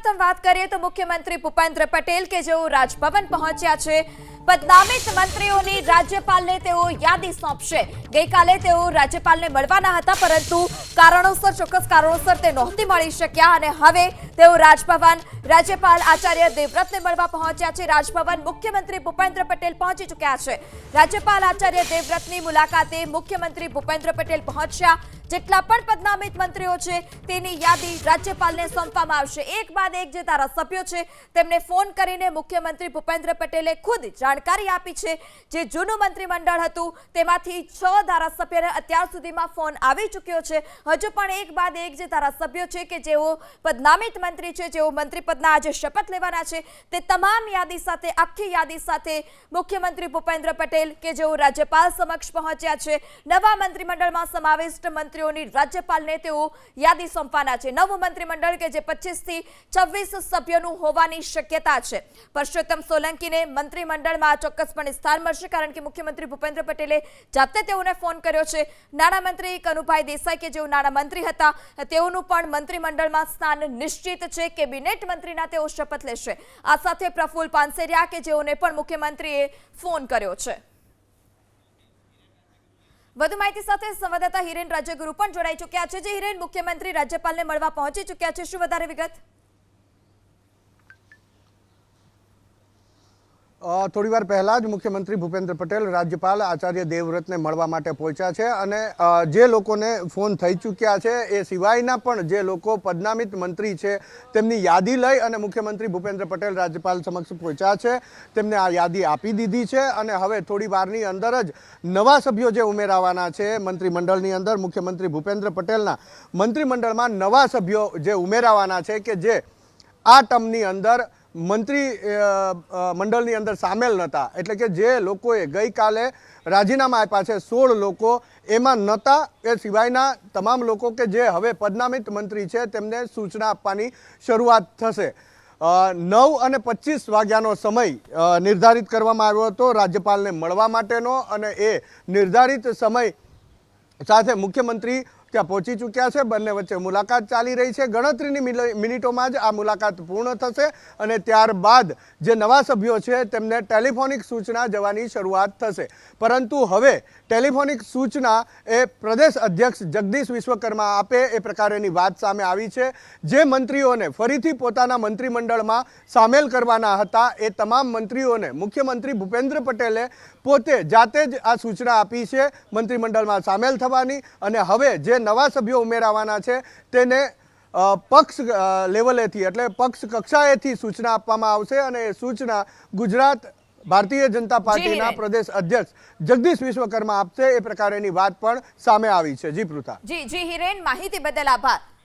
સૌપ્રથમ વાત કરીએ તો મુખ્યમંત્રી ભૂપેન્દ્ર પટેલ કે જેઓ રાજભવન પહોંચ્યા છે. પદનામિત મંત્રીઓની રાજ્યપાલને તેઓ યાદી સોંપશે. ગઈકાલે તેઓ રાજ્યપાલને મળવાના હતા, પરંતુ કારણોસર, ચોક્કસ કારણોસર તે નહોતી મળી શક્યા અને હવે તેઓ રાજભવન, રાજ્યપાલ આચાર્ય દેવવ્રતને મળવા પહોંચ્યા છે. રાજભવન મુખ્યમંત્રી ભૂપેન્દ્ર પટેલ પહોંચી ચૂક્યા છે. રાજ્યપાલ આચાર્ય દેવવ્રતની મુલાકાતે મુખ્યમંત્રી ભૂપેન્દ્ર પટેલ પહોંચ્યા. જેટલા પણ પદનામિત મંત્રીઓ છે, તેની યાદી રાજ્યપાલને સોંપવામાં આવશે. એક બાદ એક જે ધારાસભ્યો છે, તેમને ફોન કરીને મુખ્યમંત્રી ભૂપેન્દ્ર પટેલે ખુદ જાણકારી આપી છે જે જૂનું મંત્રીમંડળ હતું, તેમાંથી છ ધારાસભ્યને અત્યાર સુધીમાં ફોન આવી ચૂક્યો છે. હજુ પણ એક બાદ એક જે ધારાસભ્યો છે કે જેઓ પદનામિત મંત્રી છે, જેઓ મંત્રી પદના આજે શપથ લેવાના છે, તે તમામ યાદી સાથે, આખી યાદી સાથે મુખ્યમંત્રી ભૂપેન્દ્ર પટેલ કે જેઓ રાજ્યપાલ સમક્ષ પહોંચ્યા છે, નવા મંત્રીમંડળમાં સમાવિષ્ટ મંત્રીઓની રાજ્યપાલને તેઓ યાદી સોંપવાના છે. નવું મંત્રીમંડળ કે જે પચીસથી છવ્વીસ સભ્યોનું હોવાની શક્યતા છે. પરસોત્તમ સોલંકીને મંત્રીમંડળમાં ચોક્કસપણે સ્થાન મળશે કારણ કે મુખ્યમંત્રી ભૂપેન્દ્ર પટેલે જાતે તેઓને ફોન કર્યો છે. નાણામંત્રી કનુભાઈ દેસાઈ કે જેઓ નાણામંત્રી હતા, તેઓનું પણ મંત્રીમંડળમાં સ્થાન નિશ્ચિત છે. કેબિનેટ મંત્રીના તેઓ શપથ લેશે. આ સાથે પ્રફુલ પાનસેરિયા કે જેઓને પણ મુખ્યમંત્રીએ ફોન કર્યો છે. વધુ માહિતી સાથે સંવાદદાતા હિરેન રાજ્યગુરુ પણ જોડાઈ ચૂક્યા છે. જે હિરેન, મુખ્યમંત્રી રાજ્યપાલને મળવા પહોંચી ચૂક્યા છે. શું વધારે વિગત? અ, થોડી વાર પહેલા જ મુખ્યમંત્રી ભૂપેન્દ્ર પટેલ રાજ્યપાલ આચાર્ય દેવવ્રતને મળવા માટે પહોંચ્યા છે અને જે લોકોને ફોન થઈ ચૂક્યા છે એ સિવાયના પણ જે લોકો પદનામિત મંત્રી છે તેમની યાદી લઈ અને મુખ્યમંત્રી ભૂપેન્દ્ર પટેલ રાજ્યપાલ સમક્ષ પહોંચ્યા છે તેમને આ યાદી આપી દીધી છે અને હવે થોડી વારની અંદર જ નવા સભ્યો જે ઉમેરાવાના છે મંત્રીમંડળની અંદર મુખ્યમંત્રી ભૂપેન્દ્ર પટેલના મંત્રીમંડળમાં નવા સભ્યો જે ઉમેરાવાના છે કે જે આ ટર્મની અંદર મંત્રી મંડળની અંદર સામેલ નહોતા એટલે કે જે લોકોએ ગઈકાલે રાજીનામા આપ્યા છે, સોળ લોકો, એમાં નહોતા એ સિવાયના તમામ લોકો કે જે હવે પદનામિત મંત્રી છે, તેમને સૂચના આપવાની શરૂઆત થશે. નવ અને પચીસ વાગ્યાનો સમય નિર્ધારિત કરવામાં આવ્યો હતો રાજ્યપાલને મળવા માટેનો અને એ નિર્ધારિત સમય સાથે મુખ્યમંત્રી ત્યાં પહોંચી ચૂક્યા છે. બંને વચ્ચે મુલાકાત ચાલી રહી છે. ગણતરીની મિનિટોમાં જ આ મુલાકાત પૂર્ણ થશે અને ત્યારબાદ જે નવા સભ્યો છે તેમને ટેલિફોનિક સૂચના જવાની શરૂઆત થશે. પરંતુ હવે ટેલિફોનિક સૂચના એ પ્રદેશ અધ્યક્ષ જગદીશ વિશ્વકર્મા આપે એ પ્રકારેની વાત સામે આવી છે. જે મંત્રીઓને ફરીથી પોતાના મંત્રીમંડળમાં સામેલ કરવાના હતા એ તમામ મંત્રીઓને મુખ્યમંત્રી ભૂપેન્દ્ર પટેલે પોતે જાતે જ આ સૂચના આપી છે મંત્રીમંડળમાં સામેલ થવાની અને હવે જે નવા સભ્યો ઉમેરાવાના છે તેને પક્ષ લેવલેથી એટલે પક્ષ કક્ષાએથી સૂચના આપવામાં આવશે અને એ સૂચના ગુજરાત ભારતીય જનતા પાર્ટીના પ્રદેશ અધ્યક્ષ જગદીશ વિશ્વકર્મા આપશે એ પ્રકારેની વાત પણ સામે આવી છે. જી પૃથા. જી જી હિરેન માહિતી બદલ આભાર.